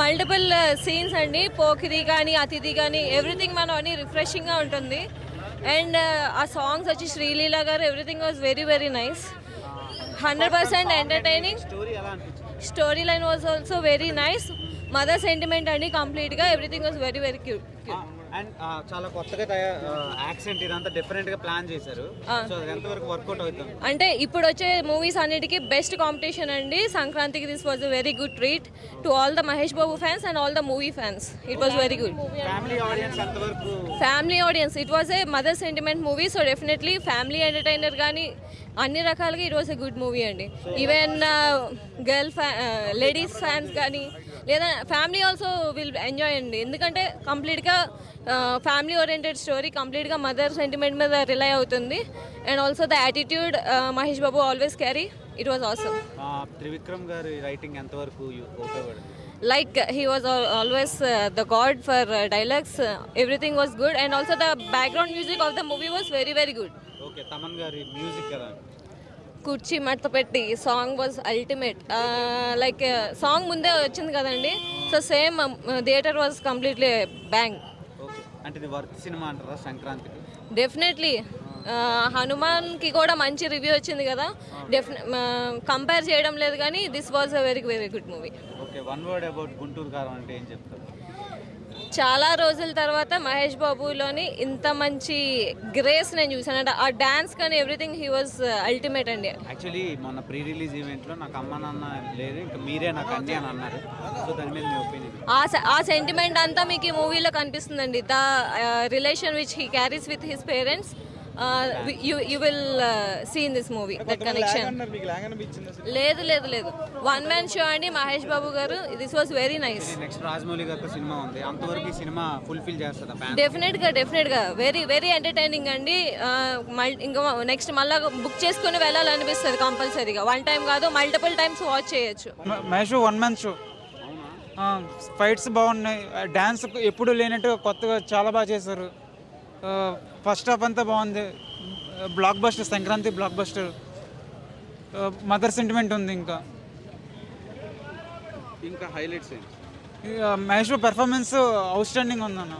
Multiple scenes uh, అండి. పోకిరి కానీ అతిథి కానీ ఎవ్రీథింగ్ మనం అన్ని రిఫ్రెషింగ్గా ఉంటుంది. అండ్ uh, ఆ సాంగ్స్ వచ్చి Sreeleela garu everything was very very nice hundred percent entertaining story line was also very nice mother sentiment అండి కంప్లీట్గా everything was very very cute and చాలా కొత్తగా యాక్సెంట్ ఇదంతా డిఫరెంట్గా ప్లాన్ చేశారు. సో అది ఎంతవరకు వర్కౌట్ అవుతుంది? అంటే ఇప్పుడు వచ్చే మూవీస్ అన్నిటికీ బెస్ట్ కాంపిటీషన్ అండి. సంక్రాంతికి this was very good treat to all the Mahesh Babu fans and all the movie fans it was very good family audience ఎంతవరకు? Family audience it was a mother sentiment movie so definitely family entertainer కానీ అన్ని రకాలుగా it was a good movie అండి. Even girl ఫ్యా ladies fans కానీ లేదా family also will enjoy అండి. ఎందుకంటే కంప్లీట్గా ఫ్యామిలీ ఓరియంటెడ్ స్టోరీ కంప్లీట్గా మదర్ సెంటిమెంట్ మీద రిలై అవుతుంది. And also the attitude Mahesh Babu always carry it was also Trivikram గారి రైటింగ్ ఎంతవరకు ఉపయోగపడింది always uh, the god for uh, dialogues. Uh, everything was good. And also the background music of the movie was very very good. Okay Thaman గారి music ఎలా? కుర్చీ మడత పెట్టి song was ultimate. Like song ముందే వచ్చింది కదండి. So same theatre was completely bang. అంటే worth సినిమా అంటారా సంక్రాంతికి? డెఫినెట్లీ. హనుమాన్కి కూడా మంచి రివ్యూ వచ్చింది కదా. డెఫినె కంపేర్ చేయడం లేదు కానీ this was a very very good movie okay. One word about Guntur Kaaram అంటే ఏం చెప్తారు? చాలా రోజుల తర్వాత మహేష్ బాబులోని ఇంత మంచి గ్రేస్ నేను చూసాను అంటే ఆ డాన్స్ కానీ ఎవ్రీథింగ్ హీ వాజ్ అల్టిమేట్ అండి. యాక్చువల్లీ మొన్న ప్రీ రిలీజ్ ఈవెంట్లో నాకు అమ్మ నాన్న లేదు ఇంకా మీరే నాకు అన్నీ అని అన్నారు. సో దాని మీద మీ ఒపీనియన్ ఆ సెంటిమెంట్ అంతా మీకు ఈ మూవీలో కనిపిస్తుందండి. The relation which he carries with his parents you you will see in this movie that connection లేదు లేదు లేదు. వన్ మ్యాన్ షో అండి Mahesh Babu garu. This was very nice next Rajamouli cinema ఉంది. అంతవరకు ఈ సినిమా ఫుల్ఫిల్ చేస్తుందా fan డెఫినెట్గా డెఫినెట్గా వెరీ వెరీ ఎంటర్టైనింగ్ అండి. మల్- ఇంకా నెక్స్ట్ మళ్ళీ బుక్ చేసుకుని వెళ్ళాలనిపిస్తుంది కంపల్సరీగా. వన్ టైం కాదు మల్టిపుల్ టైమ్స్ వాచ్ చేయొచ్చు. Mahesh one man show fights బాగున్నాయి. డ్యాన్స్ ఎప్పుడు లేనట్టు కొత్తగా చాలా బాగా చేశారు. ఫస్ట్ హాఫ్ అంతా బాగుంది. Blockbuster Sankranti blockbuster mother sentiment ఉంది ఇంకా. ఇంకా highlights Mahesh performance outstanding ఉందన్న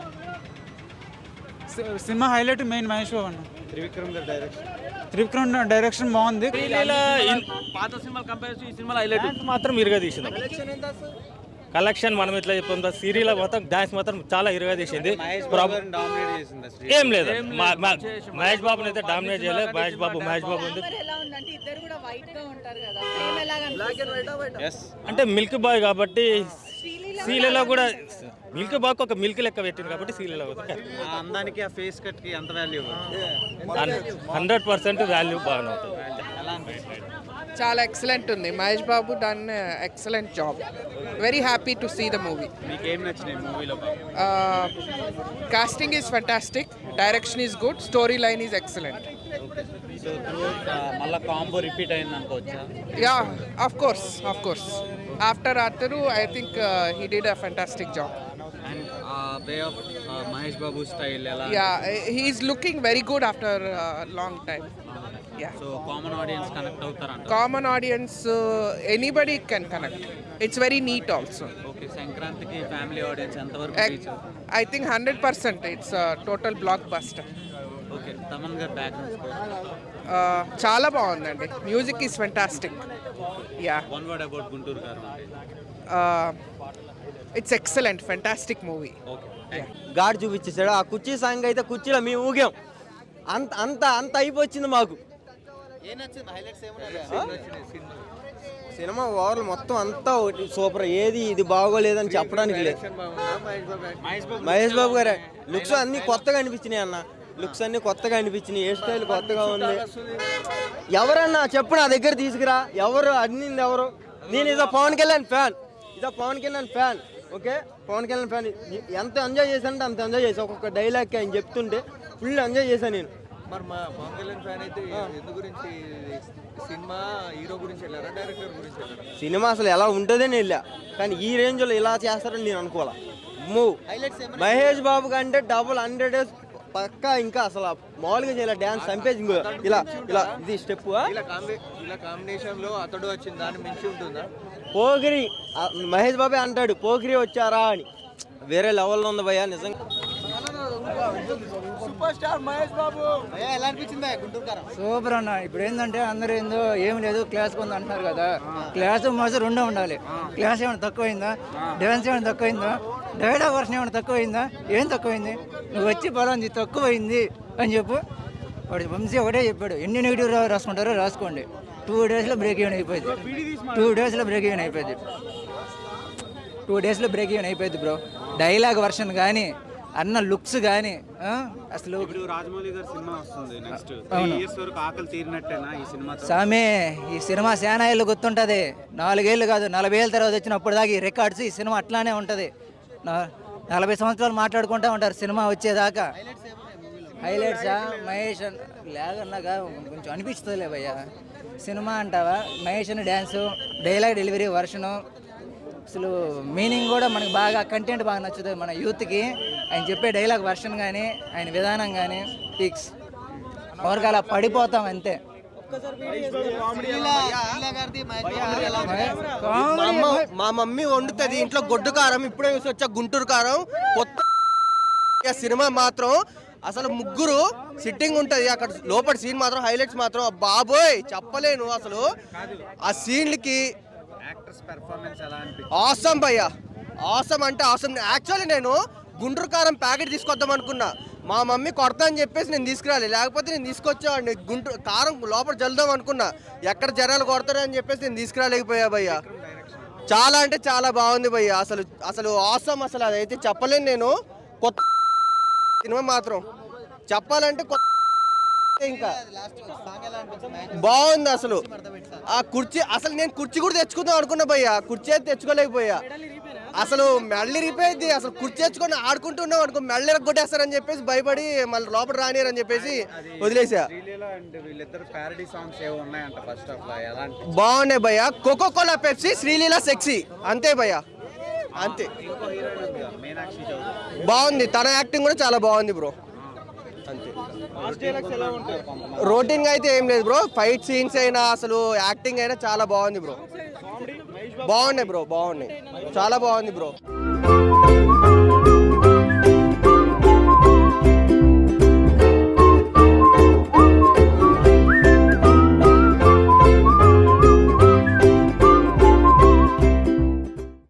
సి- సినిమా హైలైట్ మెయిన్ మహేష్ బాబు అన్న. త్రివిక్రమ్ గారి డైరెక్షన్ త్రివిక్రమ్ డైరెక్షన్ బాగుంది. పాత సినిమాలు కంపేర్ ఈ సినిమాలో హైలైట్ మాత్రం ఇరుగా తీసింది కలెక్షన్ మనం ఇట్లా చెప్తాం సీరియల్ మొత్తం డాన్స్ మాత్రం చాలా ఇరుగా తీసింది. ఏం లేదు. మహేష్ బాబుని అయితే డామినేట్ చేయలేదు. మహేష్ బాబు మహేష్ బాబు ఉంది. ఎలా ఉందంటే ఇద్దరు కూడా వైట్గా ఉంటారు కదా. సేమ్ ఎలాగ అనిపిస్తుంది ఎస్ అంటే మిల్క్ బాయ్ కాబట్టి సీరియల్లో కూడా మిల్క్ బాయ్ ఒక మిల్క్ లెక్క పెట్టింది కాబట్టి ఆ అందానికి ఆ ఫేస్ కట్కి ఎంత వాల్యూ హండ్రెడ్ పర్సెంట్ వాల్యూ బాగానే అనిపిస్తుంది చాలా ఎక్సలెంట్ ఉంది. Mahesh Babu done excellent job very happy to see the movie casting is fantastic direction is good story line is excellent yeah of course of course after అతను I think he did a fantastic job Mahesh Babu style yeah he's looking very good after long time so common audience connect అవుతారంట. Common audience anybody can connect it's very neat also okay సంక్రాంతికి family audience ఎంతవరకు reach I think hundred percent it's total blockbuster okay Thaman garu background score చాలా బాగుందండి. Music is fantastic yeah one word about Guntur garu అంటే it's excellent fantastic movie okay గాడి చూపించేసాడు ఆ కుర్చీ song అయితే కుర్చీలో మేము ఊగాం. అంత అంత అంత అయిపోయింది మాకు. సినిమా. ఓవర్ మొత్తం అంతా ఒకటి సూపర్. ఏది ఇది బాగోలేదని చెప్పడానికి లేదు. మహేష్ బాబు మహేష్ బాబు గారే. లుక్స్ అన్ని కొత్తగా అనిపించినాయి అన్న. లుక్స్ అన్ని కొత్తగా అనిపించినాయి. హెయిర్ స్టైల్ కొత్తగా ఉంది. ఎవరన్నా చెప్పు నా దగ్గర తీసుకురా. ఎవరు అన్నింది ఎవరు? నేను ఇదో పవన్ కళ్యాణ్ ఫ్యాన్. ఇదో Pawan Kalyan fan. Okay? Pawan Kalyan fan. ఎంత ఎంజాయ్ చేశానంటే అంత ఎంజాయ్ చేశాను ఒక్కొక్క డైలాగ్ ఆయన చెప్తుంటే ఫుల్ ఎంజాయ్ చేశాను నేను. మరి మా పవన్ కళ్యాణ్ ఫ్యాన్ అయితే ఎందు గురించి? సినిమా హీరో గురించి వెళ్ళారా? డైరెక్టర్ గురించి వెళ్ళారా? సినిమా అసలు ఎలా ఉంటుందని వెళ్ళా. కానీ ఈ రేంజ్లో ఇలా చేస్తారని నేను అనుకోవాలా. మూవ్ మహేష్ బాబు కంటే డబుల్ హండ్రెడ్ పక్కా ఇంకా అసలు మామూలుగా చేయాలి డ్యాన్స్ చంపేసి ఇంకో. ఇలా ఇలా ఇది స్టెప్ ఇలా కాంబినేషన్లో అతడు వచ్చింది దాన్ని మించి ఉంటుందా? పోగిరి మహేష్ బాబే అంటాడు పోకిరి వచ్చారా అని. వేరే లెవెల్లో ఉంది భయ్యా నిజంగా. భయ్యా, ఎలా అనిపించింది భయ్యా గుంటూరు కారం? సూపర్ అన్న. ఇప్పుడు ఏంటంటే అందరూ ఏందో ఏం లేదు క్లాస్ కొంత అంటున్నారు కదా. క్లాస్ మాస్ రెండో ఉండాలి. క్లాస్ ఏమైనా తక్కువైందా? డ్యాన్స్ ఏమైనా తక్కువైందా? డైలాగ్ వర్షన్ ఏమైనా తక్కువైందా? ఏం తక్కువైంది? నువ్వు వచ్చి పలాంది తక్కువైంది అని చెప్పు. వాడు వంశీ ఒకటే చెప్పాడు. ఎన్ని నెగిటివ్ రాసుకుంటారో రాసుకోండి. టూ డేస్లో బ్రేక్ ఈవెన్ అయిపోయింది. టూ డేస్లో బ్రేక్ ఈవెన్ అయిపోయింది. టూ డేస్లో బ్రేక్ ఈవెన్ అయిపోయింది బ్రో డైలాగ్ వర్షన్ కానీ అన్న లుక్స్ కానీ అసలు ఇప్పుడు రాజమౌళి గారి సినిమా వస్తుంది నెక్స్ట్ ఇయర్స్ వరకు ఆకలి తీరినట్టేనా ఈ సినిమా సామే ఈ సినిమా శానా ఏళ్ళు గుర్తుంటుంది. నాలుగేళ్ళు కాదు నలభై ఏళ్ళ తర్వాత వచ్చినప్పుడు దాకా ఈ రికార్డ్స్ ఈ సినిమా అట్లానే ఉంటుంది. నలభై సంవత్సరాలు మాట్లాడుకుంటూ ఉంటారు సినిమా వచ్చేదాకా. హైలైట్సా మహేష్ లేదన్నాగా కొంచెం అనిపిస్తుందిలే భయ్య. సినిమా అంటావా? మహేష్ అని డ్యాన్సు డైలాగ్ డెలివరీ వర్షను అసలు మీనింగ్ కూడా మనకి బాగా కంటెంట్ బాగా నచ్చుతుంది మన యూత్కి. ఆయన చెప్పే డైలాగ్ వర్షన్ కానీ ఆయన విధానం కానీ పిక్స్ ఎవరికి అలా పడిపోతాం అంతే. మా మమ్మీ వండుతుంది ఇంట్లో గొడ్డు కారం ఇప్పుడే చూసి వచ్చా గుంటూరు కారం కొత్త సినిమా మాత్రం. అసలు ముగ్గురు సిట్టింగ్ ఉంటది అక్కడ లోపల సీన్ మాత్రం హైలైట్స్ మాత్రం. బాబోయ్ చెప్పలేను అసలు. ఆ సీన్లకి యాక్టర్స్ పెర్ఫార్మెన్స్ ఎలా అనిపించింది? ఆసం భయ్య. ఆసం అంటే ఆసం యాక్చువల్లీ నేను గుంటూరు కారం ప్యాకెట్ తీసుకొద్దాం అనుకున్నా. మా మమ్మీ కొడతా అని చెప్పేసి నేను తీసుకురాలి. లేకపోతే నేను తీసుకొచ్చేవాడిని. గుంటూరు కారం లోపల జల్దాం అనుకున్నా. ఎక్కడ జనాలు కొడతారు అని చెప్పేసి నేను తీసుకురాలేకపోయా భయ్య. చాలా అంటే చాలా బాగుంది భయ్య. అసలు అసలు ఆసం అసలు అదైతే చెప్పలేను నేను. కొత్త సినిమా మాత్రం. చెప్పాలంటే కొత్త ఇంకా బాగుంది అసలు. ఆ కుర్చీ అసలు నేను కుర్చీ కూడా తెచ్చుకుందాం అనుకున్నా భయ్యా. కుర్చీ అయితే తెచ్చుకోలేకపోయా అసలు మెళ్ళి రిపోయింది అసలు కుర్చీ తెచ్చుకొని ఆడుకుంటున్నాం అనుకో మెళ్ళి కొట్టేస్తారని చెప్పేసి భయపడి మళ్ళీ లోపల రానియరని చెప్పేసి వదిలేసా. శ్రీలీల అండ్ వీళ్ళిద్దరు ప్యారడీ సాంగ్స్ ఏవో ఉన్నాయంట ఫస్ట్ ఆఫ్ ఎలా అనిపించింది బాగున్నాయి భయ్యా. Coca Cola Pepsi Sreeleela sexy అంతే భయ్యా. అంతే. బాగుంది. తన యాక్టింగ్ కూడా చాలా బాగుంది బ్రో. రొటీన్గా అయితే ఏం లేదు బ్రో. ఫైట్ సీన్స్ అయినా అసలు యాక్టింగ్ అయినా చాలా బాగుంది బ్రో. బాగున్నాయి బ్రో బాగున్నాయి. చాలా బాగుంది బ్రో.